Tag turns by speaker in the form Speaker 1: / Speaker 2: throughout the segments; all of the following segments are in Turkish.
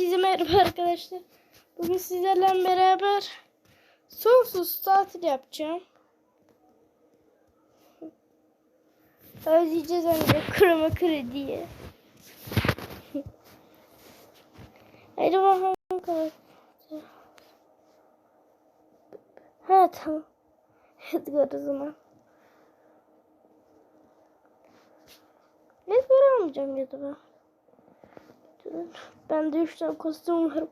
Speaker 1: Herkese merhaba arkadaşlar. Bugün sizlerle beraber sonsuz tatil yapacağım. Özleyeceğiz ancak kurama krediye. Hadi bakalım. Ha tamam. Edgar o zaman. Edgar almayacağım ya da ben. Ben de üç tane kostüm var.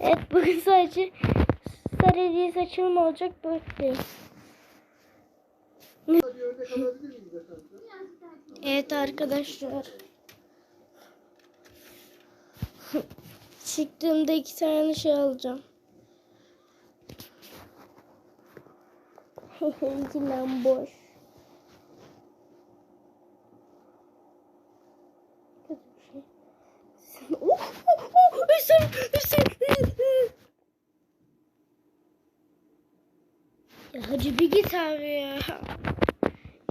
Speaker 1: Evet bugün sadece sarı hediyesi açılımı olacak. Bekleyin. Evet arkadaşlar. Çıktığımda iki tane şey alacağım. İçinden boş. Ya hacı bir git abi ya.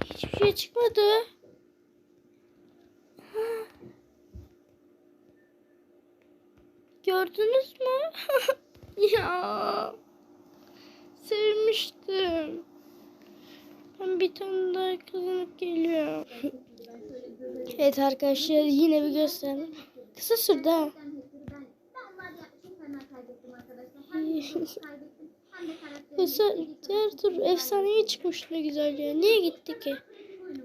Speaker 1: Hiçbir şey çıkmadı. Gördünüz mü? ya. Sevmiştim. Ben bir tane daha kazanıp geliyorum. evet arkadaşlar yine bir göstereyim. Kısa sürdü ha. Kısa diğer tur efsanevi çıkmış ne güzel ya. Niye gitti ki?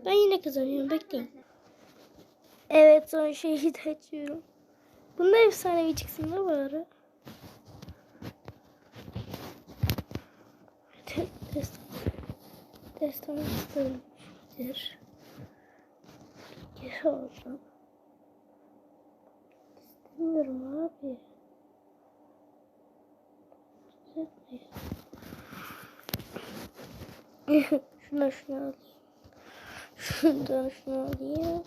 Speaker 1: Ben yine kazanıyorum bekleyin. Evet son şeyi de açıyorum. Bunda efsanevi çıksın da bari. Destan istemiştir. Geri aldım. İstemiyorum abi. şuna şunu alayım. Şundan şunu alayım.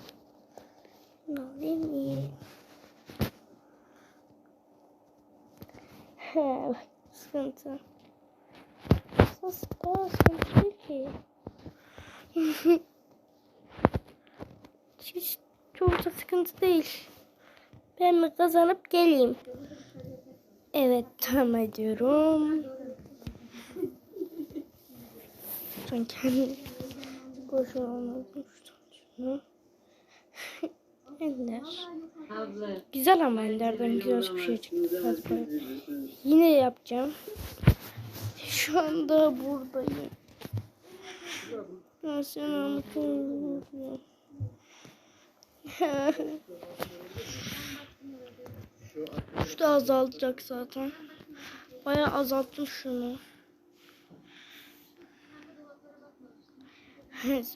Speaker 1: Şunu alayım iyi. He bak sıkıntı. Nasıl sıkıntı ki. Hiç çok da sıkıntı değil. Ben mi kazanıp geleyim? Evet tamam ediyorum. Ben kendim boş olmadım. Şunu. Ender. Güzel ama Ender'den güzel bir şey çıktı. Yine yapacağım. Şu anda buradayım. Nasıl anlatıyorum? Şu da azaltacak zaten. Bayağı azalttım şunu.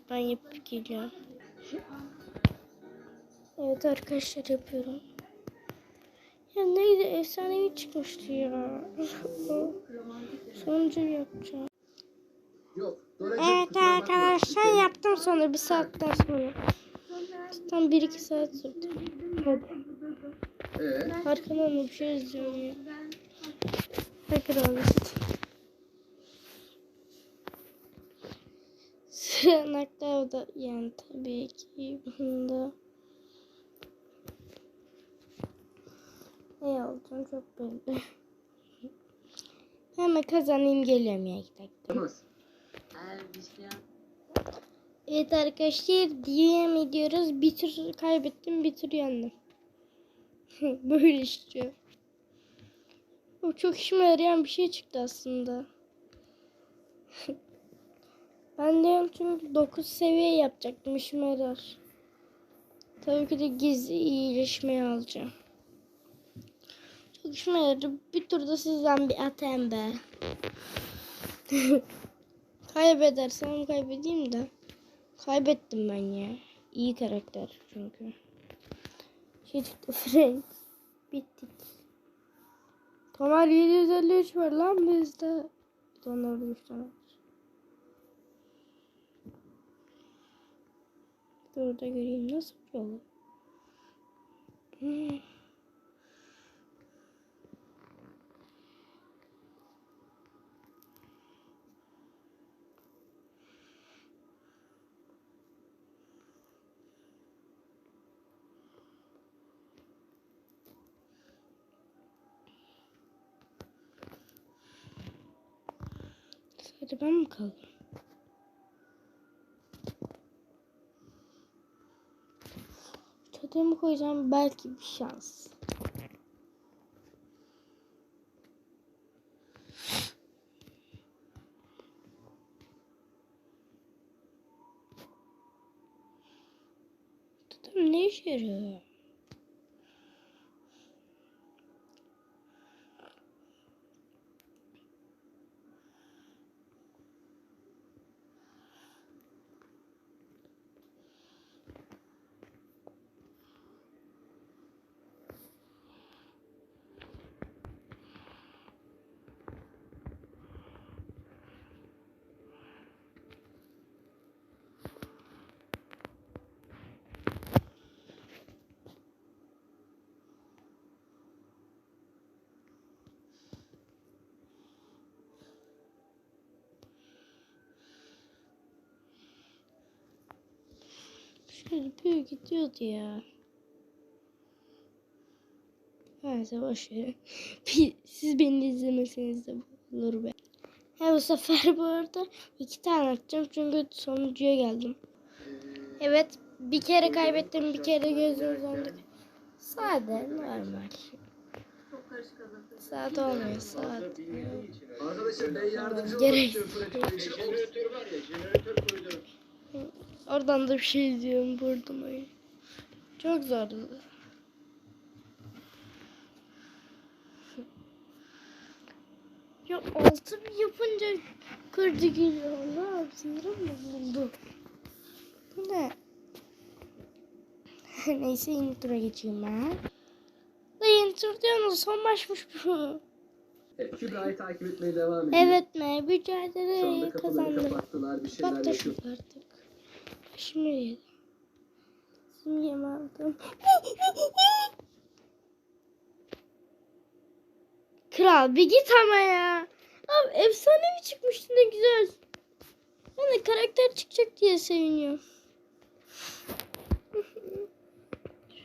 Speaker 1: Ben yapıp geliyorum. Evet arkadaşlar yapıyorum. Ya neydi efsanevi çıkmıştı ya. Sonuncu yapacağım. Evet arkadaşlar yaptım sonra bir saatten sonra. Tam 1-2 saat sürdü. Hadi. Arkadan da bir şey izliyorum ya. Tekrar alıştım. Sıranaklar da yani tabii ki bunda. Ne alacağım çok belli. Hemen kazanayım geliyorum ya gidelim. Evet arkadaşlar devam ediyoruz. Bir tur kaybettim bir tur yendim. Böyle işte. Bu çok işime yarayan bir şey çıktı aslında. ben diyorum çünkü 9 seviye yapacaktım işime yarar. Tabii ki de gizli iyileşmeyi alacağım. Yaradı. Bir turda sizden bir atayım be. Kaybedersem kaybedeyim de. Kaybettim ben ya. İyi karakter çünkü. Şey çıktı Friends. Bittik. Kamal 753 var lan bizde. Bir tane orada üç tane orada göreyim nasıl bir yolu. Hmm. Sadece ben mi kaldım? Totemi koyacağım belki bir şans. Totem ne işe yarıyor? Büyük gidiyordu ya. Neyse boş verin. Bir- Siz beni izlemeseniz de olur be. Ha bu sefer bu arada iki tane atacağım çünkü sonuncuya geldim. Evet bir kere kaybettim bir kere gözüm zondu. Sade normal. Saat olmuyor saat.
Speaker 2: Arkadaşlar ben yardımcı olmak istiyorum. Pratik.
Speaker 3: Jeneratör var ya, jeneratör koydum.
Speaker 1: Oradan da bir şey diyorum vurdum öyle. Çok zordu. Ya altı bir yapınca kırdı geliyor. Ne yapayım? Sinirim mi buldu? Bu ne? Neyse yeni tura geçeyim ben. Da yeni tur diyorsunuz son maçmış bu.
Speaker 2: Evet, Kübra'yı takip etmeye devam ediyor.
Speaker 1: Evet mi?
Speaker 2: Şu anda kapıları
Speaker 1: kazandım.
Speaker 2: kapattılar. Bir şeyler
Speaker 1: Bak artık. Şimdi yedim. Simgemi aldım. Kral bir git ama ya. Abi efsanevi çıkmıştı ne güzel. Ben de karakter çıkacak diye seviniyorum.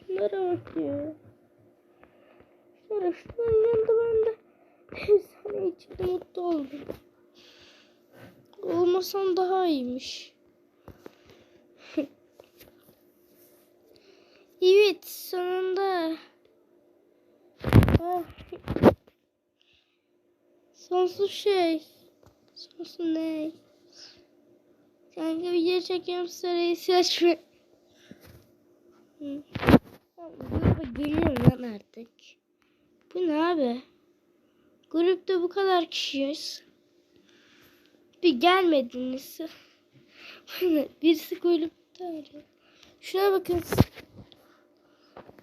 Speaker 1: Şunlara bak ya. Şunlara şunların yanında ben de efsanevi çıktı mutlu oldum. Olmasam daha iyiymiş. Sonsuz şey. Sonsuz ne? Kanka video çekiyorum sırayı seçme. Gruba geliyorum lan artık. Bu ne abi? Grupta bu kadar kişiyiz. Bir gelmediniz. Birisi kulüpte arıyor. Şuna bakın.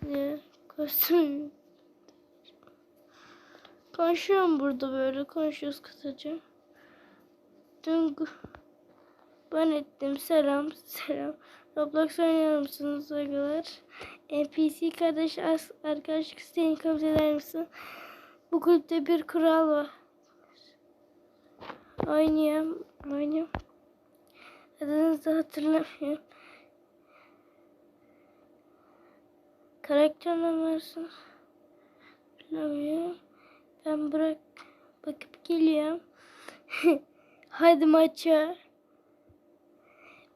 Speaker 1: Ne? Kostüm. Konuşuyorum burada böyle. Konuşuyoruz kısaca. Dün ben ettim. Selam. Selam. Roblox oynuyor musunuz arkadaşlar? NPC kardeş arkadaşlık isteğini kabul eder misin? Bu kulüpte bir kural var. Oynuyorum. Oynuyorum. Adınızı hatırlamıyorum. Karakter numarasını hatırlamıyorum. Ben bırak bakıp geliyorum. Hadi maça.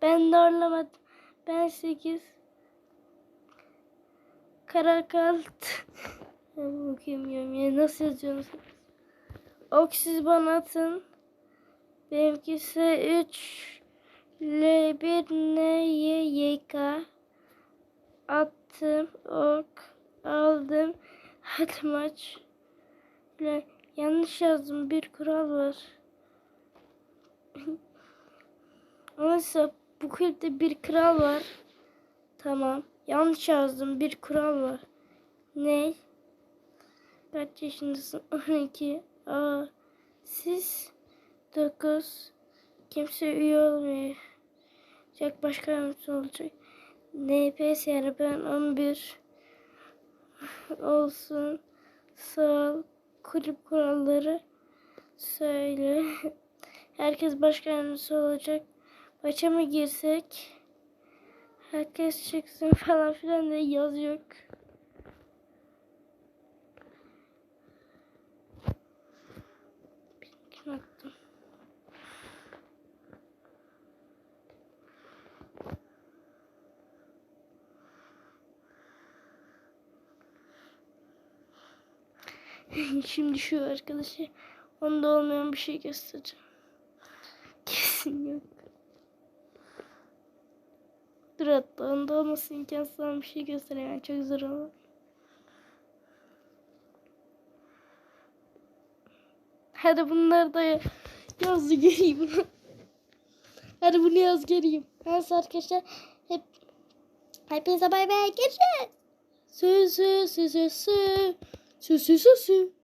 Speaker 1: Ben zorlamadım. Ben 8. Karakalt. Ben okuyamıyorum ya. Nasıl yazıyorsunuz? Ok siz bana atın. Benimkisi 3 L1 N Y Y K attım ok aldım hadi maç Le, yanlış yazdım bir kural var Nasıl bu kulüpte bir kural var tamam yanlış yazdım bir kural var ne kaç yaşındasın 12 aa siz 9 kimse üye olmuyor. Jack başka yardımcı olacak. NPS yani ben 11 olsun. Sağ ol. Kulüp kuralları söyle. Herkes başka yardımcısı olacak. Maça mı girsek? Herkes çıksın falan filan diye yaz yok. Kim attım? Şimdi şu arkadaşı onda olmayan bir şey göstereceğim. Kesin yok. Dur hatta onda olması imkansız olan bir şey göstereyim. Yani çok zor olur. Hadi bunları da ya- yaz göreyim. Hadi bunu yaz göreyim. Neyse arkadaşlar hep hepinize bay bay görüşürüz. Sü sü sü sü sü susu.